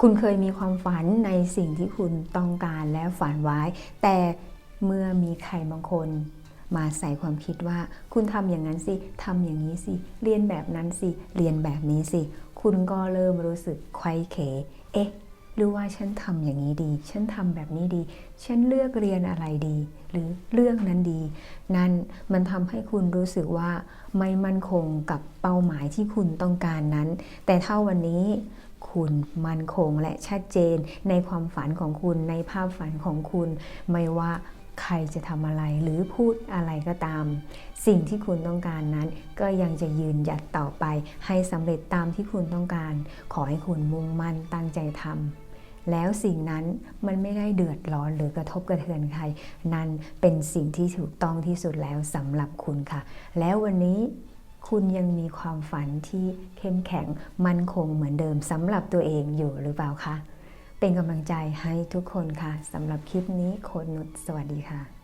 คุณเคยมีความฝันในสิ่งที่คุณต้องการและฝันไว้ แต่เมื่อมีใครบางคนมาใส่ความคิดว่า คุณทำอย่างนั้นสิทำอย่างนี้สิ เรียนแบบนั้นสิ เรียนแบบนี้สิ คุณก็เริ่มรู้สึกไข้เข เอ๊ะ หรือว่าฉันทำอย่างนี้ดี ฉันทำแบบนี้ดี ฉันเลือกเรียนอะไรดี หรือเรื่องนั้นดี นั่นมันทำให้คุณรู้สึกว่า ไม่มั่นคงกับเป้าหมายที่คุณต้องการนั้น แต่ถ้าวันนี้ คุณมั่นคงและชัดเจนในความฝันของคุณในภาพฝันของคุณ ไม่ว่าใครจะทำอะไรหรือพูดอะไรก็ตาม สิ่งที่คุณต้องการนั้น ก็ยังจะยืนหยัดต่อไป ให้สำเร็จตามที่คุณต้องการ ขอให้คุณมุ่งมั่นตั้งใจทำแล้วสิ่งนั้นมันไม่ได้เดือดร้อนหรือกระทบกระเทือนใคร นั่นเป็นสิ่งที่ถูกต้องที่สุดแล้วสำหรับคุณค่ะ แล้ววันนี้ คุณยังมีความฝันที่เข้มแข็งมั่นคงเหมือนเดิมสำหรับตัวเองอยู่หรือเปล่าคะ เป็นกำลังใจให้ทุกคนค่ะสำหรับคลิปนี้โคนนุชสวัสดีค่ะ